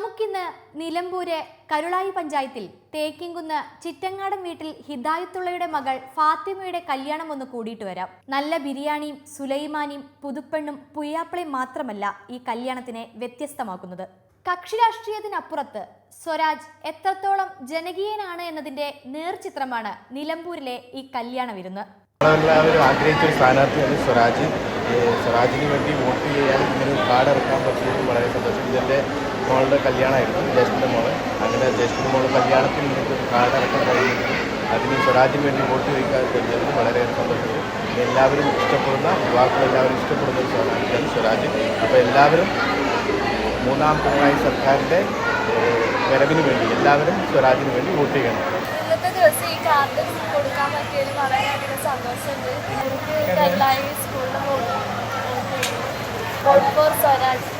നമുക്കിന്ന് നിലമ്പൂര് കരുളായി പഞ്ചായത്തിൽ തേക്കിങ്കുന്ന് ചിറ്റങ്ങാടൻ വീട്ടിൽ ഹിദായത്തുള്ളയുടെ മകൾ ഫാത്തിമയുടെ കല്യാണം ഒന്ന് കൂടിയിട്ട് വരാം. നല്ല ബിരിയാണിയും സുലൈമാനിയും പുതുപ്പെണ്ണും പുയ്യാപ്പിളയും മാത്രമല്ല ഈ കല്യാണത്തിനെ വ്യത്യസ്തമാക്കുന്നത്. കക്ഷി രാഷ്ട്രീയത്തിനപ്പുറത്ത് സ്വരാജ് എത്രത്തോളം ജനകീയനാണ് എന്നതിന്റെ നേർചിത്രമാണ് നിലമ്പൂരിലെ ഈ കല്യാണ വിരുന്ന്. ഈ സ്വരാജിന് വേണ്ടി വോട്ട് ചെയ്യാൻ ഇങ്ങനെ കാർഡ് ഇറക്കാൻ പറ്റിയത് വളരെ സന്തോഷം. ഇതെന്റെ മോളുടെ കല്യാണമായിരുന്നു ജ്യേഷ്ഠന്റെ മോൾ അങ്ങനെ ജ്യേഷ്ഠന്റെ മോൾ കല്യാണത്തിന് വേണ്ടി ഒരു കാർഡ് ഇറക്കാൻ കഴിയുന്നത് അതിന് സ്വരാജ്യം വേണ്ടി വോട്ട് ചോദിക്കാൻ കഴിഞ്ഞതിന് വളരെ സന്തോഷം എല്ലാവരും ഇഷ്ടപ്പെടുന്ന യുവാക്കൾ എല്ലാവരും ഇഷ്ടപ്പെടുന്ന ഒരു സ്ഥാനാർത്ഥിയാണ് സ്വരാജ് അപ്പോൾ എല്ലാവരും മൂന്നാം പിണറായി സർക്കാരിന്റെ വരവിന് വേണ്ടി എല്ലാവരും സ്വരാജിന് വേണ്ടി വോട്ട് ചെയ്യണം ഇന്നത്തെ ദിവസം ഈ കാർഡ് കൊടുക്കാൻ പറ്റിയതിൽ വളരെയധികം സന്തോഷമുണ്ട് സ്കൂളിൽ ഫോർ സ്വരാജ്